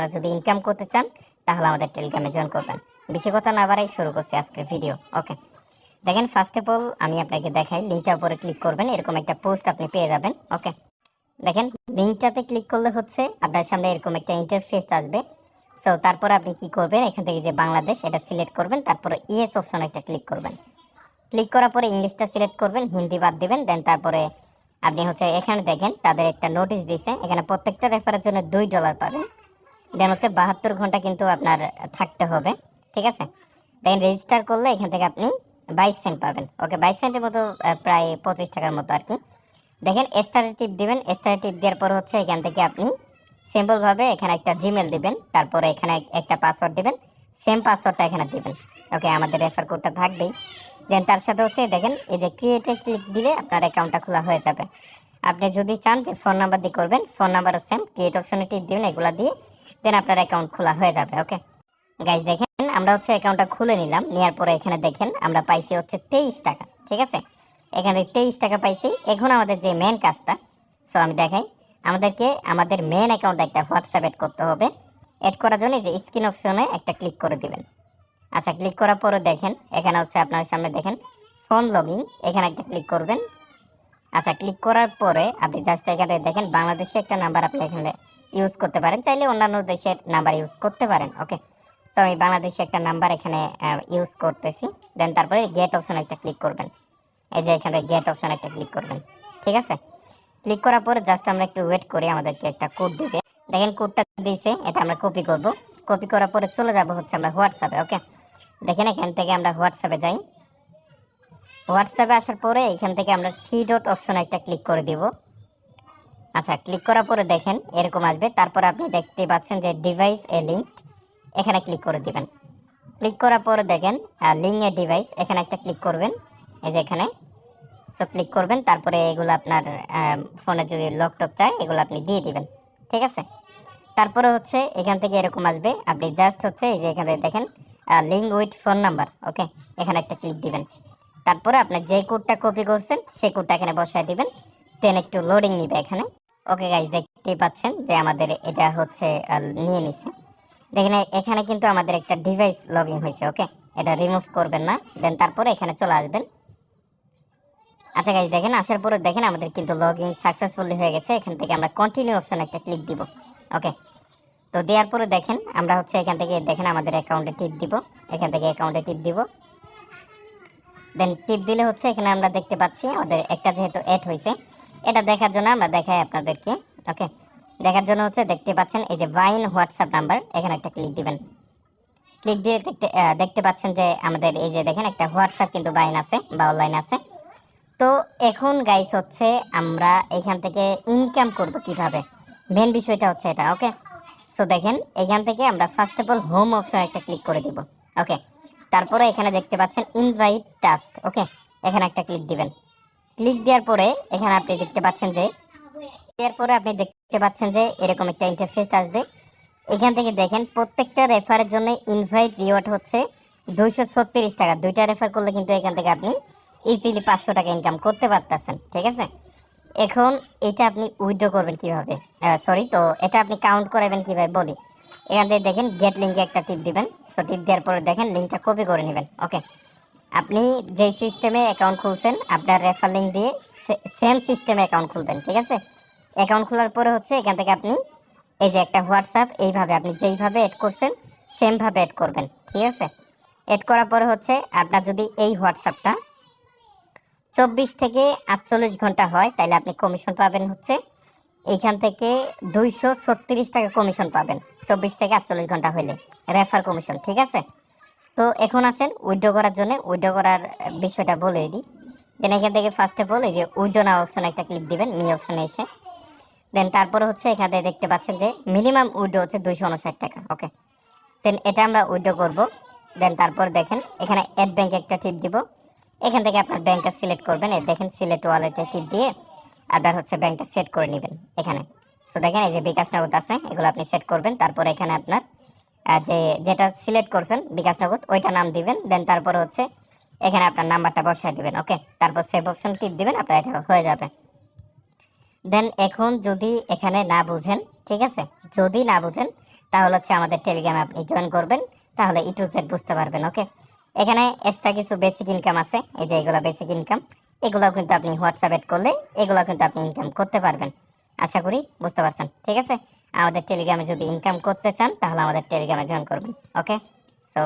আপনারা যদি ইনকাম করতে চান, তাহলে আমাদের টেলিগ্রামে জয়েন করবেন। বেশি কথা না বাড়াই শুরু করছি আজকের ভিডিও ওকে দেখেন ফার্স্ট অফ অল আমি আপনাকে দেখাই লিঙ্কটার উপরে ক্লিক করবেন, এরকম একটা পোস্ট আপনি পেয়ে যাবেন ওকে দেখেন লিঙ্কটাতে ক্লিক করলে হচ্ছে আপনার সামনে এরকম একটা ইন্টারফেস আসবে। সো তারপরে আপনি কি করবেন, এখান থেকে যে বাংলাদেশ, এটা সিলেক্ট করবেন, তারপরে ইএস অপশন একটা ক্লিক করবেন। ক্লিক করার পরে ইংলিশটা সিলেক্ট করবেন, হিন্দি বাদ দিবেন দেন তারপরে আপনি হচ্ছে এখানে দেখেন, তাদের একটা নোটিশ দিয়েছে, এখানে প্রত্যেকটা রেফারের জন্য দুই ডলার পাবেন। দেন হচ্ছে বাহাত্তর ঘণ্টা কিন্তু আপনার থাকতে হবে, ঠিক আছে? দেন রেজিস্টার করলে এখান থেকে আপনি বাইশ সেন্ট পাবেন। ওকে বাইশ সেন্টের মতো প্রায় পঁচিশ টাকার মতো আর কি। দেখেন স্টারে টিপ দিবেন স্টারে টিপ দেওয়ার পর হচ্ছে এখান থেকে আপনি সিম্পলভাবে এখানে একটা জিমেল দিবেন, তারপরে এখানে একটা পাসওয়ার্ড দিবেন সেম পাসওয়ার্ডটা এখানে দিবেন। ওকে আমাদের রেফার কোডটা থাকবেই। দেন তার সাথে হচ্ছে দেখেন, এই যে ক্রিয়েটে ক্লিক দিলে আপনার অ্যাকাউন্টটা খোলা হয়ে যাবে। আপনি যদি চান যে ফোন নাম্বার দিয়ে করবেন ফোন নাম্বারও সেম ক্রিয়েট অপশনে টিপ দিবেন, এগুলো দিয়ে দেন আপনার অ্যাকাউন্ট খোলা হয়ে যাবে ওকে গাইজ দেখেন, আমরা হচ্ছে অ্যাকাউন্টটা খুলে নিলাম নেওয়ার পরে এখানে দেখেন, আমরা পাইছি হচ্ছে তেইশ টাকা, ঠিক আছে? এখানে তেইশ টাকা পাইছি। এখন আমাদের যে মেন কাজটা সো আমি দেখাই, আমাদেরকে, আমাদের মেন অ্যাকাউন্টে একটা হোয়াটসঅ্যাপ অ্যাড করতে হবে। অ্যাড করার জন্য যে স্ক্রিন অপশনে একটা ক্লিক করে দিবেন। আচ্ছা ক্লিক করার পরে দেখেন, এখানে হচ্ছে আপনার সামনে দেখেন ফোন লগিং এখানে একটা ক্লিক করবেন। আচ্ছা ক্লিক করার পরে আপনি জাস্ট এখানে দেখেন, বাংলাদেশে একটা নাম্বার আপনি এখানে ইউজ করতে পারেন, চাইলে অন্যান্য দেশের নাম্বার ইউজ করতে পারেন ওকে সো আমি বাংলাদেশে একটা নাম্বার এখানে ইউজ করতেছি দেন তারপরে গেট অপশন একটা ক্লিক করবেন। এই যে এখানে গেট অপশন একটা ক্লিক করবেন, ঠিক আছে? ক্লিক করার পরে জাস্ট আমরা একটু ওয়েট করি, আমাদেরকে একটা কোড দিবে। দেখেন কোডটা দিয়েছে এটা আমরা কপি করব। কপি করার পরে চলে যাব হচ্ছে আমরা হোয়াটসঅ্যাপে ওকে দেখেন এখান থেকে আমরা হোয়াটসঅ্যাপে যাই। হোয়াটসঅ্যাপে আসার পরে এখান থেকে আমরা থ্রি ডট অপশন একটা ক্লিক করে দিব। আচ্ছা ক্লিক করার পরে দেখেন এরকম আসবে। তারপর আপনি দেখতে পাচ্ছেন যে ডিভাইস এ লিঙ্ক এখানে ক্লিক করে দিবেন। ক্লিক করার পরে দেখেন লিঙ্ক এ ডিভাইস এখানে একটা ক্লিক করবেন। এই যে এখানে। সো ক্লিক করবেন, তারপরে এগুলো আপনার ফোনে যদি ল্যাপটপ চায়, এগুলো আপনি দিয়ে দিবেন। ঠিক আছে? তারপরে হচ্ছে এখান থেকে এরকম আসবে। আপনি জাস্ট হচ্ছে এই যে এখানে দেখেন link with phone number okay এখানে একটা ক্লিক দিবেন। তারপরে আপনার যে কোডটা কপি করছেন সেই কোডটা এখানে বসায় দিবেন। দেন একটু লোডিং নিবে এখানে। ওকে গাইজ দেখতেই পাচ্ছেন যে আমাদের এটা হচ্ছে নিয়ে নিছে। দেখেন এখানে কিন্তু আমাদের একটা ডিভাইস লগ ইন হয়েছে ওকে এটা রিমুভ করবেন না দেন তারপরে এখানে চলে আসবেন। আচ্ছা গাইজ দেখেন, আসার পরে দেখেন আমাদের কিন্তু লগ ইন সাকসেসফুলি হয়ে গেছে। এখান থেকে আমরা কন্টিনিউ অপশন একটা ক্লিক দিব ওকে তো দেওয়ার পরে দেখেন, আমরা হচ্ছে এখান থেকে, দেখেন, আমাদের অ্যাকাউন্টে টিপ দিব। এখান থেকে অ্যাকাউন্টে টিপ দিব। দেন টিপ দিলে হচ্ছে এখানে আমরা দেখতে পাচ্ছি আমাদের একটা যেহেতু অ্যাড হয়েছে এটা দেখার জন্য আমরা দেখাই আপনাদেরকে, ওকে? দেখার জন্য হচ্ছে দেখতে পাচ্ছেন এই যে ভাইন হোয়াটসঅ্যাপ নাম্বার এখানে একটা ক্লিক দিবেন। ক্লিক দিয়ে দেখতে দেখতে পাচ্ছেন যে আমাদের এই যে দেখেন একটা হোয়াটসঅ্যাপ কিন্তু বাইন আছে বা অনলাইন আছে। তো এখন গাইস হচ্ছে আমরা এখান থেকে ইনকাম করব কীভাবে? মেন বিষয়টা হচ্ছে এটা, ওকে? সো দেখেন, এখান থেকে আমরা first of all home option একটা ক্লিক করে দিব, ওকে? তারপরে এখানে দেখতে পাচ্ছেন ইনভাইট টাস্ট ওকে? এখানে একটা ক্লিক দিবেন। ক্লিক দেওয়ার পরে এখানে আপনি দেখতে পাচ্ছেন যে, দেওয়ার পরে আপনি দেখতে পাচ্ছেন যে এরকম একটা ইন্টারফেস আসবে। এখান থেকে দেখেন প্রত্যেকটা রেফারের জন্য ইনভাইট রিওয়ার্ড হচ্ছে দুইশো ছত্রিশ টাকা। দুইটা রেফার করলে কিন্তু এখান থেকে আপনি ইজিলি পাঁচশো টাকা ইনকাম করতে পারতেছেন, ঠিক আছে? এখন এটা আপনি উইথড্র করবেন কীভাবে? সরি তো এটা আপনি কাউন্ট করাবেন কীভাবে? বলি। এখান থেকে দেখেন গেট লিঙ্কে একটা টিপ দিবেন। সো টিপ দেওয়ার পরে দেখেন লিঙ্কটা কপি করে নেবেন। ওকে আপনি যে সিস্টেমে অ্যাকাউন্ট খুলছেন, আপনার রেফার লিঙ্ক দিয়ে সেম সিস্টেমে অ্যাকাউন্ট খুলবেন, ঠিক আছে? অ্যাকাউন্ট খোলার পরে হচ্ছে এখান থেকে আপনি এই যে একটা হোয়াটসঅ্যাপ এইভাবে আপনি যেইভাবে অ্যাড করছেন সেমভাবে অ্যাড করবেন, ঠিক আছে? অ্যাড করার পরে হচ্ছে আপনার যদি এই হোয়াটসঅ্যাপটা চব্বিশ থেকে আটচল্লিশ ঘণ্টা হয় তাহলে আপনি কমিশন পাবেন হচ্ছে এইখান থেকে দুইশো ছত্রিশ টাকা কমিশন পাবেন, চব্বিশ থেকে আটচল্লিশ ঘণ্টা হইলে রেফার কমিশন ঠিক আছে? তো এখন আসেন উইড্রো করার জন্য উইড্রো করার বিষয়টা বলে দিই। দেন এখান থেকে ফার্স্ট অফ অল এই যে উইড্রো না অপশন একটা ক্লিক দিবেন মি অপশনে এসে। দেন তারপরে হচ্ছে এখানে দেখতে পাচ্ছেন যে মিনিমাম উইড্রো হচ্ছে দুইশো উনষাট টাকা ওকে দেন এটা আমরা উইড্রো করব। দেন তারপর দেখেন এখানে অ্যাড ব্যাংক একটা টিপ দিব। এখান থেকে আপনার ব্যাংকটা সিলেক্ট করবেন, এই দেখেন সিলেক্ট ওয়ালেটে টিপ দিয়ে আপনার হচ্ছে ব্যাংকটা সেট করে নেবেন এখানে। সো দেখেন এই যে বিকাশ নগদ আছে, এগুলো আপনি সেট করবেন, তারপর এখানে আপনার যে যেটা সিলেক্ট করছেন বিকাশ নগদ, ওইটা নাম দিবেন দেন তারপরে হচ্ছে এখানে আপনার নাম্বারটা বসায় দিবেন ওকে তারপর সেভ অপশন টিপ দিবেন, আপনার এটা হয়ে যাবে। দেন এখন যদি এখানে না বুঝেন, ঠিক আছে? যদি না বুঝেন, তাহলে হচ্ছে আমাদের টেলিগ্রামে আপনি জয়েন করবেন, তাহলে e ইটু জেড বুঝতে পারবেন ওকে এখানে এক্সট্রা কিছু বেসিক ইনকাম আছে, এই যে এগুলো বেসিক ইনকাম এগুলো কিন্তু আপনি হোয়াটসঅ্যাপ এড করলে এগুলো কিন্তু আপনি ইনকাম করতে পারবেন। আশা করি বুঝতে পারছেন, ঠিক আছে? আমাদের টেলিগ্রামে যদি ইনকাম করতে চান তাহলে আমাদের টেলিগ্রামে জয়েন করবেন ওকে সো